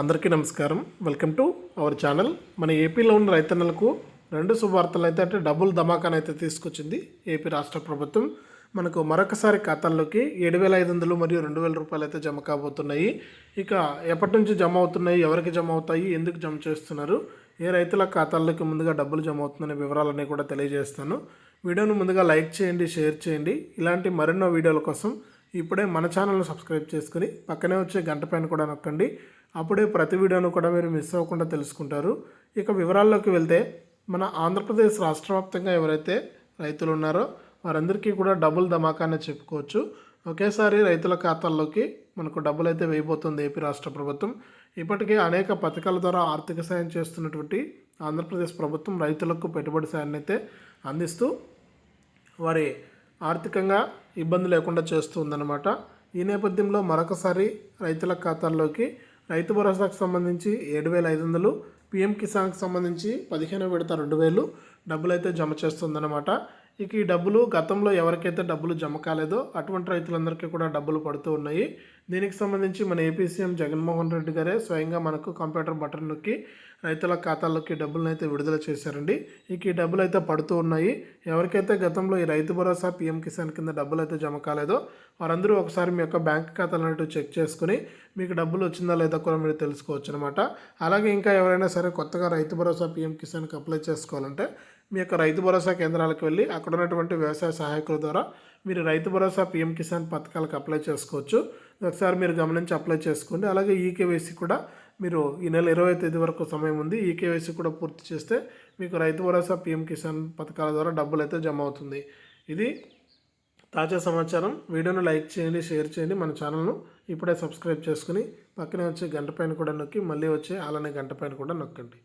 అందరికీ నమస్కారం. Welcome to our channel. మన ఏపీలో ఉన్న రైతన్నలకు రెండు శుభార్తలు అయితే అంటే డబుల్ ధమాకాను అయితే తీసుకొచ్చింది ఏపీ రాష్ట్ర ప్రభుత్వం. మనకు మరొకసారి ఖాతాల్లోకి ఏడు వేల ఐదు వందలు మరియు రెండు వేల రూపాయలు అయితే జమ కాబోతున్నాయి. ఇక ఎప్పటి నుంచి జమ అవుతున్నాయి ఎవరికి జమ అవుతాయి ఎందుకు జమ చేస్తున్నారు ఏ రైతుల ఖాతాల్లోకి ముందుగా డబ్బులు జమ అవుతుందనే వివరాలన్నీ కూడా తెలియజేస్తాను. వీడియోను ముందుగా లైక్ చేయండి షేర్ చేయండి. ఇలాంటి మరెన్నో వీడియోల కోసం ఇప్పుడే మన ఛానల్ను సబ్స్క్రైబ్ చేసుకుని పక్కనే వచ్చే గంట పైన కూడా నొక్కండి. అప్పుడే ప్రతి వీడియోను కూడా మీరు మిస్ అవ్వకుండా తెలుసుకుంటారు. ఇక వివరాల్లోకి వెళ్తే మన ఆంధ్రప్రదేశ్ రాష్ట్ర వ్యాప్తంగా ఎవరైతే రైతులు ఉన్నారో వారందరికీ కూడా డబుల్ ధమాకానే చెప్పుకోవచ్చు. ఒకేసారి రైతుల ఖాతాల్లోకి మనకు డబ్బులు అయితే వేయబోతుంది ఏపీ రాష్ట్ర ప్రభుత్వం. ఇప్పటికే అనేక పథకాల ద్వారా ఆర్థిక సాయం చేస్తున్నటువంటి ఆంధ్రప్రదేశ్ ప్రభుత్వం రైతులకు పెట్టుబడి సాయాన్ని అయితే అందిస్తూ వారి ఆర్థికంగా ఇబ్బంది లేకుండా చేస్తుందన్నమాట. ఈ నేపథ్యంలో మరొకసారి రైతుల ఖాతాల్లోకి రైతు భరోసాకు సంబంధించి ఏడు వేల ఐదు వందలు పిఎం కిసాన్కి సంబంధించి పదిహేను విడత రెండు వేలు డబ్బులు అయితే జమ చేస్తుందన్నమాట. ఇక ఈ డబ్బులు గతంలో ఎవరికైతే డబ్బులు జమ కాలేదో అటువంటి రైతులందరికీ కూడా డబ్బులు పడుతూ ఉన్నాయి. దీనికి సంబంధించి మన ఏపీ సీఎం జగన్మోహన్ రెడ్డి గారే స్వయంగా మనకు కంప్యూటర్ బటన్ నొక్కి రైతుల ఖాతాల్లోకి డబ్బులను అయితే విడుదల చేశారండి. ఇక ఈ డబ్బులు అయితే పడుతూ ఉన్నాయి. ఎవరికైతే గతంలో ఈ రైతు భరోసా పీఎం కిసాన్ కింద డబ్బులు అయితే జమ కాలేదో వారందరూ ఒకసారి మీ యొక్క బ్యాంక్ ఖాతాలను చెక్ చేసుకుని మీకు డబ్బులు వచ్చిందా లేదా కూడా మీరు తెలుసుకోవచ్చు అనమాట అలాగే ఇంకా ఎవరైనా సరే కొత్తగా రైతు భరోసా పీఎం కిసాన్కి అప్లై చేసుకోవాలంటే మీ యొక్క రైతు భరోసా కేంద్రాలకు వెళ్ళి అక్కడ ఉన్నటువంటి వ్యవసాయ సహాయకుల ద్వారా మీరు రైతు భరోసా పీఎం కిసాన్ పథకాలకు అప్లై చేసుకోవచ్చు. ఒకసారి మీరు గమనించి అప్లై చేసుకోండి. అలాగే ఈకేవైసీ కూడా మీరు ఈ నెల ఇరవై తేదీ వరకు సమయం ఉంది. ఈకేవైసీ కూడా పూర్తి చేస్తే మీకు రైతు భరోసా పీఎం కిసాన్ పథకాల ద్వారా డబ్బులు అయితే జమ అవుతుంది. ఇది తాజా సమాచారం. వీడియోను లైక్ చేయండి షేర్ చేయండి. మన ఛానల్ను ఇప్పుడే సబ్స్క్రైబ్ చేసుకుని పక్కనే వచ్చే గంట పైన కూడా నొక్కి మళ్ళీ వచ్చే అలానే గంట పైన కూడా నొక్కండి.